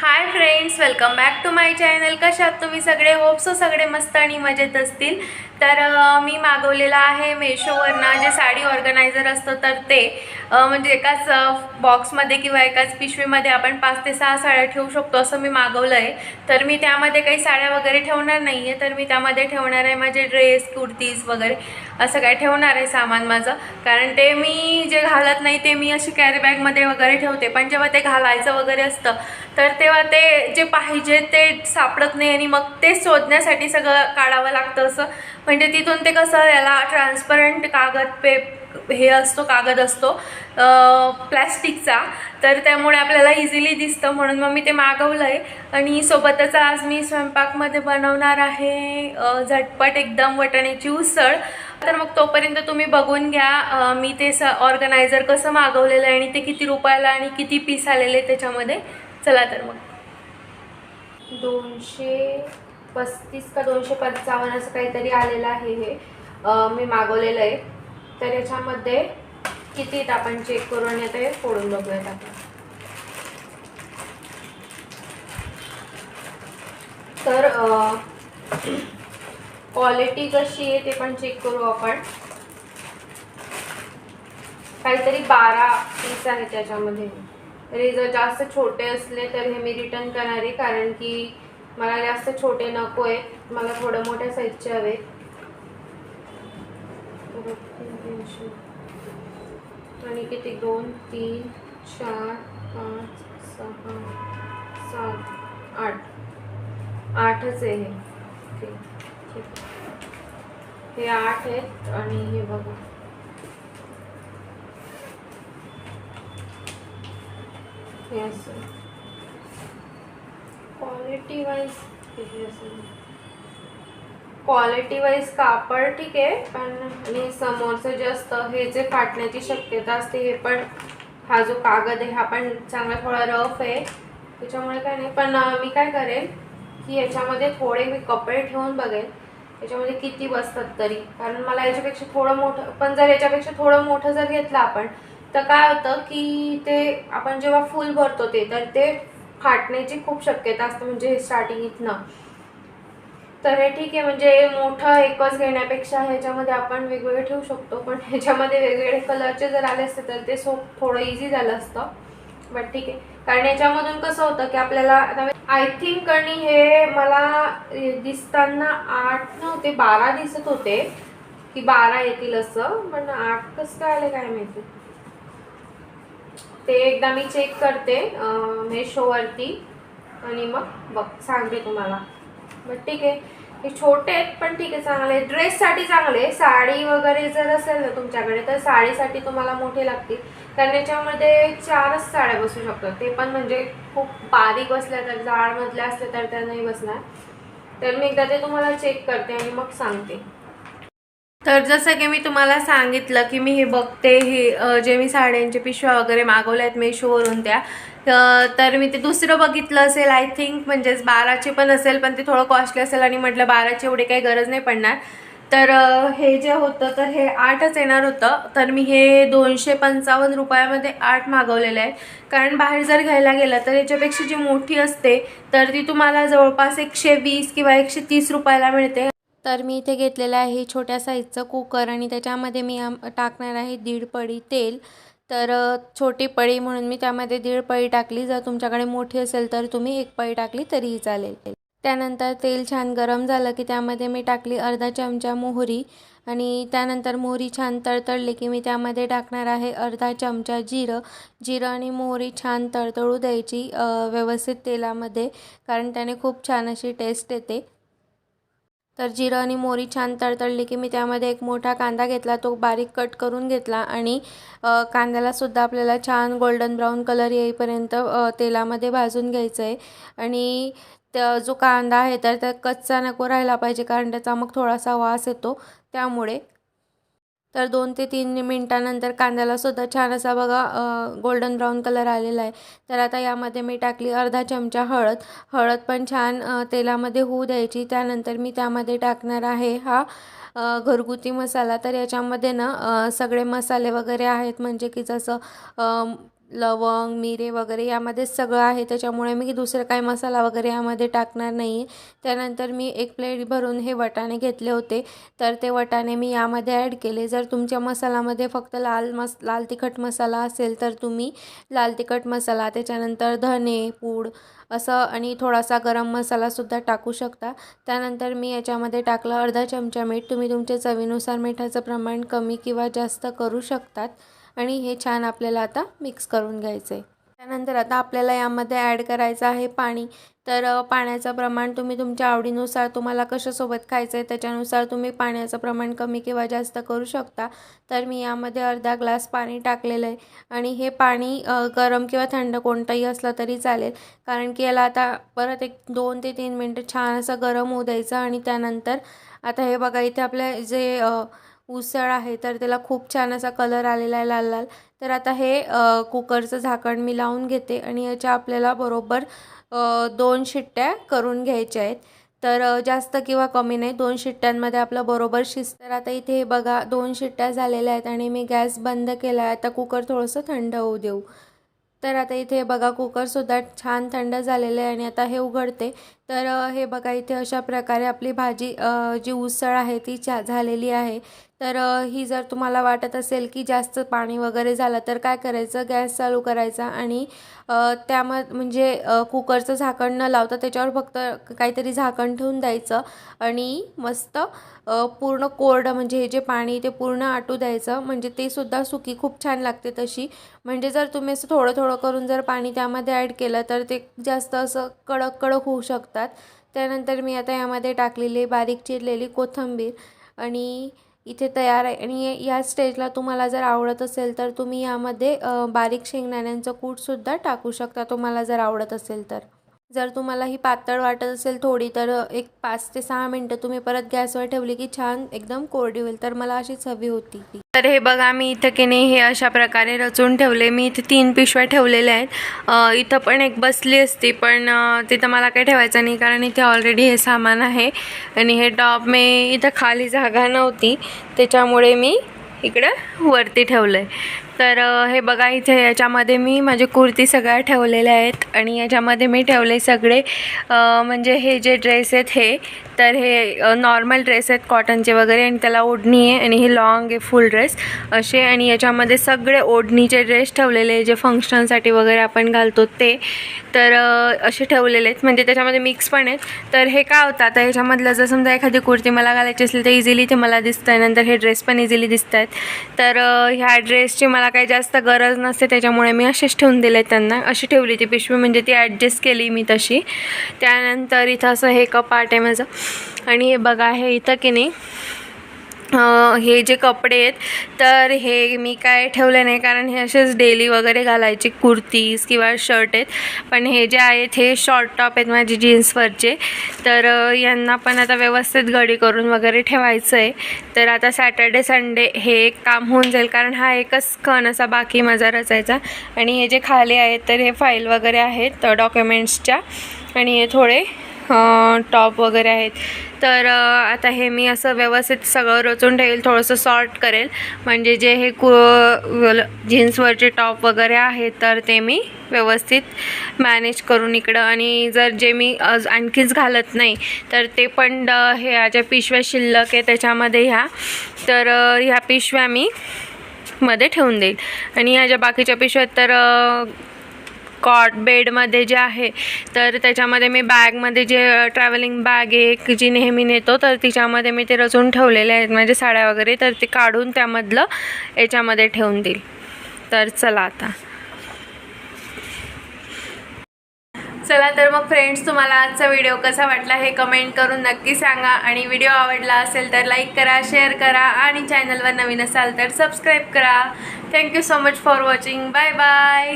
Hi friends welcome back to my channel कशात तुम्ही सगळे? होपसो सगळे मस्त आणि मजेत असतील. तर मी मागवलेलं आहे मेशोवरनं जे साडी ऑर्गनायझर असतं तर ते म्हणजे एकाच बॉक्समध्ये किंवा एकाच पिशवीमध्ये आपण पाच ते सहा साड्या ठेवू शकतो असं मी मागवलं आहे तर मी त्यामध्ये काही साड्या वगैरे ठेवणार नाही आहे तर मी त्यामध्ये ठेवणार आहे माझे ड्रेस कुर्तीज वगैरे. असं काय ठेवणार आहे सामान माझं. कारण ते मी जे घालत नाही ते मी अशी कॅरीबॅगमध्ये वगैरे ठेवते. पण जेव्हा ते घालायचं वगैरे असतं तर तेव्हा ते जे पाहिजे ते सापडत नाही आणि मग ते शोधण्यासाठी सगळं काढावं लागतं असं. म्हणजे तिथून ते कसं याला ट्रान्सपरंट कागद पे हे असतो कागद असतो प्लॅस्टिकचा. तर त्यामुळे आपल्याला इझिली दिसतं म्हणून मग मी ते मागवलं आहे आणि सोबतच आज मी स्वयंपाकमध्ये बनवणार आहे झटपट एकदम वटाण्याची उसळ. तर मग तोपर्यंत तुम्ही बघून घ्या मी ते स ऑर्गनायझर कसं मागवलेलं आहे आणि ते किती रुपयाला आणि किती पीस आलेले त्याच्यामध्ये. चला तर मग. दोनशे पस्तीस का दोनशे पंचावन्न असं काहीतरी आलेलं आहे हे. मी मागवलेलं आहे. तर याच्यामध्ये किती आपण चेक करून येतं हे फोडून बघूयात आपण. तर क्वालिटी कशी आहे ते पण चेक करू आपण. काहीतरी बारा पीस आहे त्याच्यामध्ये तरी जर जास्त छोटे असले तर हे मी रिटर्न करणार आहे कारण की मला जास्त छोटे नको आहे मला थोडं मोठ्या साईजचे हवे. आणि किती? दोन तीन चार पाच सहा सात आठ. आठच आहे हे. ठीक ठीक हे आठ आहेत आणि हे बघा. हे असं क्वालिटी वाईज किती असेल क्वालिटी वाईज कापड ठीक आहे पण आणि समोरचं जे असतं हे जे फाटण्याची शक्यता असते हे पण हा जो कागद आहे हा पण चांगला थोडा रफ आहे. त्याच्यामुळे काय नाही पण मी काय करेन की याच्यामध्ये थोडे मी कपडे ठेवून बघेन याच्यामध्ये किती बसतात तरी. कारण मला याच्यापेक्षा थोडं मोठं पण जर याच्यापेक्षा थोडं मोठं जर घेतलं आपण तर काय होतं की ते आपण जेव्हा फुल भरतो ते तर ते फाटण्याची खूप शक्यता असते म्हणजे स्टार्टिंग इथनं. तर हे ठीक आहे म्हणजे मोठं एकच घेण्यापेक्षा ह्याच्यामध्ये आपण वेगवेगळे ठेवू शकतो पण ह्याच्यामध्ये वेगवेगळे कलरचे जर आले असते तर ते सो थोडं इझी झालं असतं. बट ठीक आहे. कारण याच्यामधून कसं होतं की आपल्याला आय थिंक आणि हे मला दिसताना आठ नव्हते बारा दिसत होते की बारा येतील असं पण आठ कसं काय आले काय माहिती. ते एकदा मी चेक करते मेशोवरती आणि मग बघ सांगते तुम्हाला. बट ठीक आहे. हे छोटे आहेत पण ठीक आहे चांगले आहेत. ड्रेससाठी चांगले साडी वगैरे जर असेल ना तुमच्याकडे तर साडीसाठी तुम्हाला मोठे लागतील. कारण याच्यामध्ये चारच साड्या बसू शकतात. ते पण म्हणजे खूप बारीक बसल्या तर जाडमधल्या असल्या तर त्या नाही बसणार. तर मी एकदा ते तुम्हाला चेक करते आणि मग सांगते. तर जसं की मी तुम्हाला सांगितलं की मी हे बघते हे जे मी साड्यांचे पिशव्या वगैरे मागवल्या आहेत मेशोवरून त्या तर मी ते दुसरं बघितलं असेल आय थिंक म्हणजेच बाराचे पण असेल पण ते थोडं कॉस्टली असेल आणि म्हटलं बाराची एवढी काही गरज नाही पडणार. तर हे जे होतं तर हे आठच येणार होतं. तर मी हे दोनशे पंचावन्न रुपयामध्ये आठ मागवलेलं आहे कारण बाहेर जर घ्यायला गेलं तर याच्यापेक्षा जी मोठी असते तर ती तुम्हाला जवळपास एकशे वीस किंवा एकशे तीस रुपयाला मिळते. तर मी इथे घेतलेलं आहे छोट्या साईजचं कुकर आणि त्याच्यामध्ये मी आम टाकणार आहे दीड पडी तेल. तर छोटी पळी म्हणून मी त्यामध्ये दीड पळी टाकली. जर तुमच्याकडे मोठी असेल तर तुम्ही एक पळी टाकली तरीही चालेल. त्यानंतर तेल छान गरम झालं की त्यामध्ये मी टाकली अर्धा चमचा मोहरी आणि त्यानंतर मोहरी छान तळतळली की मी त्यामध्ये टाकणार आहे अर्धा चमचा जिरं. जिरं आणि मोहरी छान तळतळू द्यायची व्यवस्थित तेलामध्ये कारण त्याने खूप छान अशी टेस्ट येते. तर जिरं आणि मोहरी छान तळतळली की मी त्यामध्ये एक मोठा कांदा घेतला तो बारीक कट करून घेतला आणि कांद्यालासुद्धा आपल्याला छान गोल्डन ब्राऊन कलर येईपर्यंत तेलामध्ये भाजून घ्यायचं आहे आणि त्या जो कांदा आहे तर त्या कच्चा नको राहिला पाहिजे कारण त्याचा मग थोडासा वास येतो. त्यामुळे तर दोन ते तीन मिनटानंतर कांद्याला सुद्धा छान असा बघा गोल्डन ब्राऊन कलर आलेला आहे. तर आता यामध्ये मी टाकली अर्धा चमचा हळद. हळद पण छान तेलामध्ये होऊ द्यायची. त्यानंतर मी त्यामध्ये टाकणार आहे हा घरगुती मसाला. तर याच्यामध्ये ना सगळे मसाले वगैरे आहेत. म्हणजे की जसं लवंग मिरे वगैरे यामध्येच सगळं आहे. त्याच्यामुळे मी दुसरं काही मसाला वगैरे यामध्ये टाकणार नाही. आहे त्यानंतर मी एक प्लेट भरून हे वटाणे घेतले होते. तर ते वटाणे मी यामध्ये ॲड केले. जर तुमच्या मसाल्यामध्ये फक्त लाल मस लाल तिखट मसाला असेल तर तुम्ही लाल तिखट मसाला त्याच्यानंतर धने पूड असं आणि थोडासा गरम मसालासुद्धा टाकू शकता. त्यानंतर मी याच्यामध्ये टाकलं अर्धा चमचा मीठ. तुम्ही तुमच्या चवीनुसार मिठाचं प्रमाण कमी किंवा जास्त करू शकतात. आणि हे छान आपल्याला आता मिक्स करून घ्यायचं आहे त्यानंतर आता आपल्याला यामध्ये ॲड करायचं आहे पाणी. तर पाण्याचं प्रमाण तुम्ही तुमच्या आवडीनुसार तुम्हाला कशासोबत खायचं आहे त्याच्यानुसार तुम्ही पाण्याचं प्रमाण कमी किंवा जास्त करू शकता. तर मी यामध्ये अर्धा ग्लास पाणी टाकलेलं आहे. आणि हे पाणी गरम किंवा थंड कोणतंही असलं तरी चालेल. कारण की याला आता परत एक दोन ते तीन मिनटं छान असं गरम होऊ द्यायचं आणि त्यानंतर आता हे बघा इथे आपल्या जे उसळ आहे तर त्याला खूप छान असा कलर आलेला आहे लाल लाल. तर आता हे कुकरचं झाकण मी लावून घेते आणि याच्या आपल्याला बरोबर दोन शिट्ट्या करून घ्यायच्या आहेत. तर जास्त किंवा कमी नाही दोन शिट्ट्यांमध्ये आपलं बरोबर शिज तर आता इथे बघा दोन शिट्ट्या झालेल्या आहेत आणि मी गॅस बंद केला आहे. आता कुकर थोडंसं थंड होऊ देऊ. तर आता इथे बघा कुकरसुद्धा छान थंड झालेलं आहे आणि आता हे उघडते. तर हे बघा इथे अशा प्रकारे आपली भाजी जी उसळ आहे ती चा झालेली आहे. तर ही जर तुम्हाला वाटत असेल की जास्त पाणी वगैरे झालं तर काय करायचं? गॅस चालू करायचा आणि त्याम म्हणजे कुकरचं झाकण न लावता त्याच्यावर फक्त काहीतरी झाकण ठेवून द्यायचं आणि मस्त पूर्ण कोरडं म्हणजे हे जे पाणी ते पूर्ण आटू द्यायचं. म्हणजे ते सुद्धा सुकी खूप छान लागते तशी. म्हणजे जर तुम्ही असं थोडं थोडं करून जर पाणी त्यामध्ये ॲड केलं तर ते जास्त असं कडक कडक होऊ शकतात. त्यानंतर मी आता यामध्ये टाकलेली बारीक चिरलेली कोथिंबीर आणि इथे तयार आहे. आणि या स्टेजला तुम्हाला जर आवडत असेल तर तुम्ही यामध्ये बारीक शेंगदाण्यांचं कूटसुद्धा टाकू शकता तुम्हाला जर आवडत असेल तर. जर तुम्हाला ही पातळ वाटत असेल थोडी तर एक पाच ते सहा मिनटं तुम्ही परत गॅसवर ठेवली की छान एकदम कोरडी होईल. तर मला अशीच हवी होती तर हे बघा मी इथं की नाही हे अशा प्रकारे रचून ठेवले. मी इथे तीन पिशव्या ठेवलेल्या आहेत. इथं पण एक बसली असती पण तिथं मला काही ठेवायचं नाही कारण इथे ऑलरेडी हे सामान आहे. आणि हे टॉप मी इथं खाली जागा नव्हती. त्याच्यामुळे मी इकडं वरती ठेवलं आहे तर हे बघा इथे याच्यामध्ये मी माझे कुर्ती सगळ्या ठेवलेल्या आहेत आणि याच्यामध्ये मी ठेवले सगळे म्हणजे हे जे ड्रेस आहेत हे तर हे नॉर्मल ड्रेस आहेत कॉटनचे वगैरे आणि त्याला ओढणी आहे आणि हे लॉंग आहे फुल ड्रेस असे आणि याच्यामध्ये सगळे ओढणीचे ड्रेस ठेवलेले जे फंक्शनसाठी वगैरे आपण घालतो ते. तर असे ठेवलेले आहेत. म्हणजे त्याच्यामध्ये मिक्स पण आहेत. तर हे काय होतं आता याच्यामधलं जर समजा एखादी कुर्ती मला घालायची असेल तर इझिली ते मला दिसतं आहे नंतर हे ड्रेस पण इझिली दिसत आहेत तर ह्या ड्रेसची मला काही जास्त गरज नसते त्याच्यामुळे मी असेच ठेवून दिले त्यांना. अशी ठेवली ती पिशवी म्हणजे ती ॲडजस्ट केली मी तशी. त्यानंतर इथं असं हे कपाट आहे माझं. आणि हे बघा हे इथं की नाही हे जे कपडे आहेत तर हे मी काय ठेवले नाही कारण हे असेच डेली वगैरे घालायचे कुर्तीज किंवा शर्ट आहेत. पण हे जे आहेत हे शॉर्ट टॉप आहेत माझे जीन्सवरचे तर यांना पण आता व्यवस्थित घडी करून वगैरे ठेवायचं आहे तर आता सॅटर्डे संडे हे एक काम होऊन जाईल कारण हा एकच खण असा बाकी माझा रचायचा आणि हे जे खाली आहेत तर हे फाईल वगैरे आहेत डॉक्युमेंट्सच्या आणि हे थोडे टॉप वगैरे आहेत. तर आता हे मी असं व्यवस्थित सगळं रचून ठेवेल थोडंसं सॉर्ट करेल. म्हणजे जे हे कु जीन्सवरचे टॉप वगैरे आहेत तर ते मी व्यवस्थित मॅनेज करून इकडं. आणि जर जे मी आणखीच घालत नाही तर ते पण हे ज्या पिशव्या शिल्लक आहे त्याच्यामध्ये ह्या. तर ह्या पिशव्या मी मध्ये ठेवून देईल. आणि ह्या ज्या बाकीच्या पिशव्या तर कॉट बेडमध्ये जे आहे तर त्याच्यामध्ये मी बॅगमध्ये जे ट्रॅव्हलिंग बॅग आहे जी नेहमी नेतो तर तिच्यामध्ये मी ते रचून ठेवलेले आहेत म्हणजे साड्या वगैरे तर ते काढून त्यामधलं याच्यामध्ये ठेवून देईल. तर चला आता. चला तर मग फ्रेंड्स तुम्हाला आजचा व्हिडिओ कसा वाटला हे कमेंट करून नक्की सांगा. आणि व्हिडिओ आवडला असेल तर लाईक करा शेअर करा आणि चॅनलवर नवीन असाल तर सबस्क्राईब करा. Thank you so much for watching bye bye